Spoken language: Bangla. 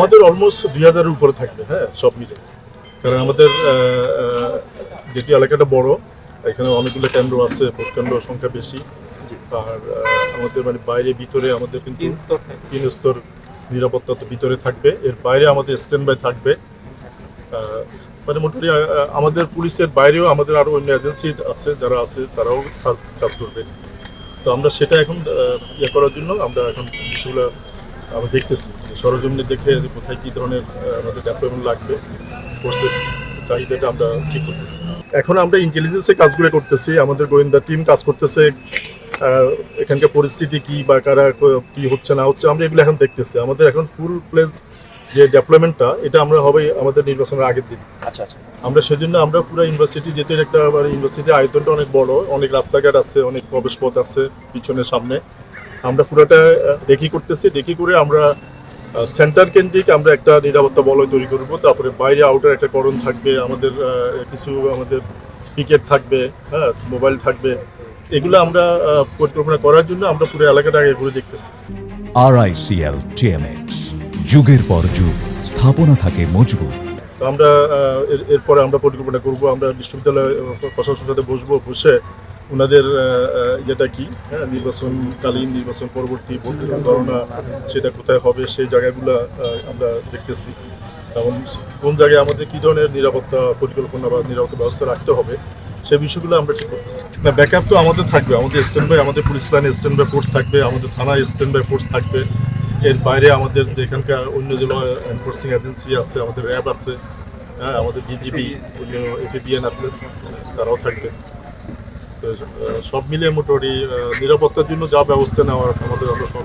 আমাদের অলমোস্ট দুই হাজারের উপরে থাকবে হ্যাঁ সব মিলে। কারণ আমাদের যেটি এলাকাটা বড় এখানে অনেকগুলো কেন্দ্র আছে ভোট কেন্দ্র সংখ্যা বেশি। আর আমাদের মানে বাইরে ভিতরে আমাদের কিন্তু তিন স্তর থাকে তিন স্তর নিরাপত্তা তো ভিতরে থাকবে। এর বাইরে আমাদের স্ট্যান্ড বাই থাকবে মানে মোটামুটি আমাদের পুলিশের বাইরেও আমাদের আরও অন্য এজেন্সি আছে যারা আছে তারাও কাজ- কাজ করবে। তো আমরা সেটা এখন ইয়ে করার জন্য আমরা এখন বিষয়গুলো আমরা দেখতেছি। যে সরজমিনে দেখে যে কোথায় কী ধরনের আমাদের ডেভেলপমেন্ট লাগবে ফোর্সের চাহিদাটা আমরা ঠিক করতেছি। এখন আমরা ইন্টেলিজেন্সে কাজগুলো করতেছি আমাদের গোয়েন্দা টিম কাজ করতেছে এখানকার পরিস্থিতি কি বা কারা ক- হচ্ছে না হচ্ছে আমরা এগুলো এখন দেখতেছি। আমাদের এখন ফুল প্লেস যে ডেভেলপমেন্টটা এটা আমরা হবে আমাদের নির্বাচনের আগের দিন। আচ্ছা আচ্ছা। আমরা সেজন্য আমরা পুরো ইউনিভার্সিটি যেতে একটা ইউনিভার্সিটির আয়তনটা অনেক বড় অনেক রাস্তাঘাট আছে অনেক প্রবেশ পথ আছে পিছনে সামনে। আমরা পুরোটা দেখি করতেছি। দেখি করে আমরা সেন্টার কেন্দ্রিক আমরা একটা নিরাপত্তা বলয় তৈরি করব। তারপরে বাইরে আউটার একটা করণ থাকবে আমাদের কিছু আমাদের পিকেট থাকবে হ্যাঁ মোবাইল থাকবে। এগুলো আমরা পরিকল্পনা করার জন্য আমরা পুরো এলাকাটা আগে ঘুরে দেখতেছি। আরআইসিএল টিএমএক্স যুগের পর যুগ স্থাপনা থাকে মজবুত। তো আমরা এর- এরপরে আমরা পরিকল্পনা করব আমরা বিশ্ববিদ্যালয় প্রশাসনের সাথে বসবো বসে ওনাদের যেটা কি? হ্যাঁ নির্বাচনকালীন নির্বাচন পরবর্তী ভোট গণনা সেটা কোথায় হবে, সেই জায়গাগুলো আমরা দেখতেছি। এবং কোন জায়গায় আমাদের কী ধরনের নিরাপত্তা পরিকল্পনা বা নিরাপত্তা ব্যবস্থা রাখতে হবে সেই বিষয়গুলো আমরা ঠিক করতেছি। না ব্যাকআপ তো আমাদের থাকবে, আমাদের স্ট্যান্ড বাই আমাদের পুলিশ লাইনে স্ট্যান্ড বাই ফোর্স থাকবে, আমাদের থানায় স্ট্যান্ড বাই ফোর্স থাকবে। এর বাইরে আমাদের যে এখানকার অন্য যে এনফোর্সিং এজেন্সি আছে, আমাদের র্যাব আছে হ্যাঁ আমাদের বিজিবি অন্য এপিবিএন আছে, তারাও থাকবে। সব মিলিয়ে মোটামুটি নিরাপত্তার জন্য যা ব্যবস্থা নেওয়ার আমাদের আমরা সব।